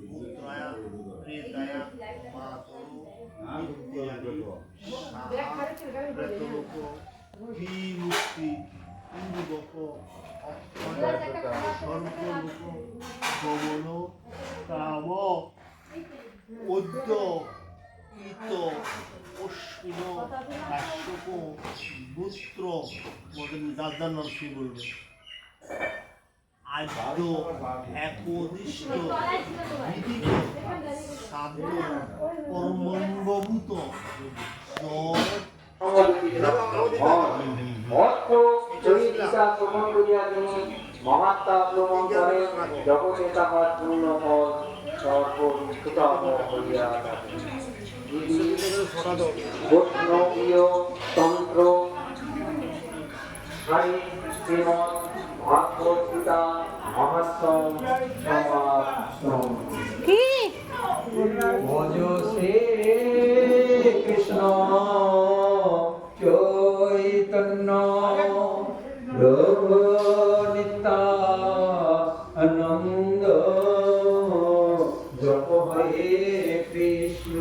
পুত্রায়া প্রেতায়া মাতরু নিত্যানি সাহা প্রেতলোক বিমুক্তি অক্ষয় স্বর্গলোক গমন দাদার নাম কি বলবে আদ্য একদিষ্ট বিধিক সাধ্য করিয়া তিনি মহাত্মা শ্রমণ করে জগতে তাহার পূর্ণ ফল হইয়া বৈষ্ণবীয় তন্ত্র হরি গীতা মহাত্ম সমাপ্তম কি? ভজ শ্রী কৃষ্ণ চৈতন্য। প্রভু নিত্যানন্দ। জপ হরে কৃষ্ণ।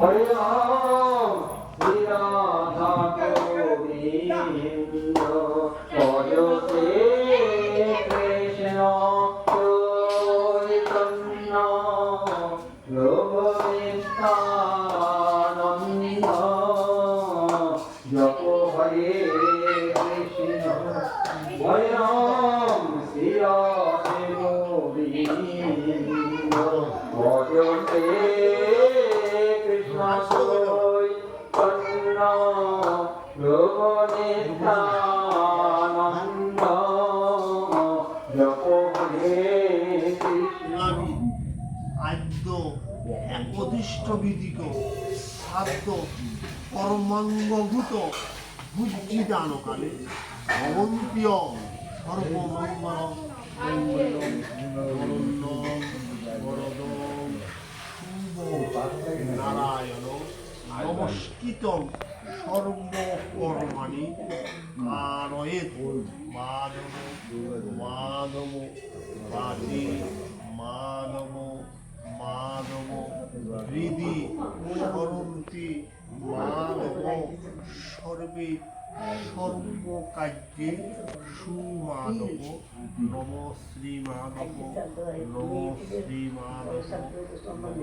হরে রাম শ্রী রাধা গোবিন্দ। বিধিক সাধ্য কর্মাঙ্গভূত বুদ্ধি দানকালে ভবন্তীয় সর্বমঙ্গল বরণ্যম বরদম নারায়ণ নমস্কৃতম সর্বকর্মাণি কারয়েত মাধব মাধব বাদে মাধব মাধব হৃদি স্মরন্তি মাধব সর্বে সর্বকার্যে সুমাধব। নম শ্রীমাধব নম শ্রীমাধব নম